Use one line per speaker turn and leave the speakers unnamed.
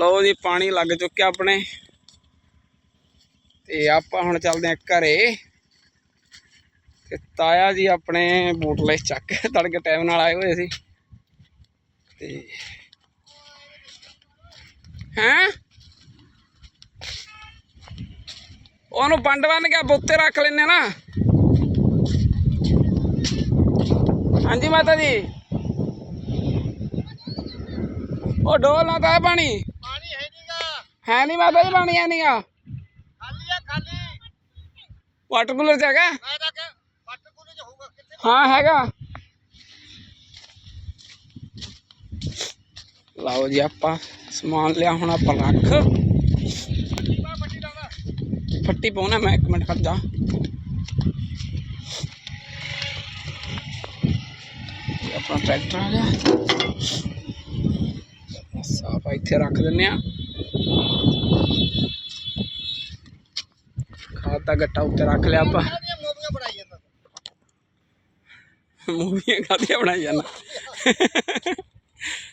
ਲਓ ਜੀ, ਪਾਣੀ ਲੱਗ ਚੁੱਕਿਆ ਆਪਣੇ। ਤੇ ਆਪਾਂ ਹੁਣ ਚੱਲਦੇ ਆਂ ਘਰੇ। ਤੇ ਤਾਇਆ ਜੀ ਆਪਣੇ ਬੂਟ ਲੈ ਚੱਕ ਕੇ ਤੜਕੇ ਟਾਈਮ ਨਾਲ ਆਏ ਹੋਏ ਸੀ। ਤੇ ਹੈਂ? ਉਹਨੂੰ ਪੰਡ ਬੰਨ ਕੇ ਆਪਾਂ ਉੱਤੇ ਰੱਖ ਲੈਨੇ ਨਾ। ਹਾਂਜੀ ਮਾਤਾ ਜੀ। ਉਹ ਡੋਲ ਨਾ ਤਾਂ ਪਾਣੀ।
ਹੈ
ਨਹੀਂ ਮਾਤਾ ਜੀ ਪਾਣੀ ਨਹੀਂਗਾ
ਖਾਲੀ ਆ ਖਾਲੀ।
ਵਾਟਰ ਕੂਲਰ ਚ ਹੈਗਾ?
ਮੈਂ ਤਾਂ ਕਿ ਪੱਟ ਕੁਲੀ ਚ ਹੋਊਗਾ ਕਿੱਥੇ
ਹਾਂ ਹੈਗਾ। ਲਓ ਜੀ ਆਪਾਂ ਸਮਾਨ ਲਿਆ ਹੁਣ ਆਪਾਂ ਰੱਖ। ਫੱਟੀ ਪਾਉਣਾ ਮੈਂ ਇੱਕ ਮਿੰਟ ਖੜ ਜਾ। ਆਪਣਾ ਟਰੈਕਟਰ ਆ ਗਿਆ। ਆਪਾਂ ਇੱਥੇ ਰੱਖ ਦਿੰਨੇ ਆ। ਦਾ ਗੱਟਾ ਉੱਤੇ ਰੱਖ ਲਿਆ ਆਪਾਂ।
ਮੂਵੀਆਂ ਬਣਾਈ ਜਾਂਦਾ?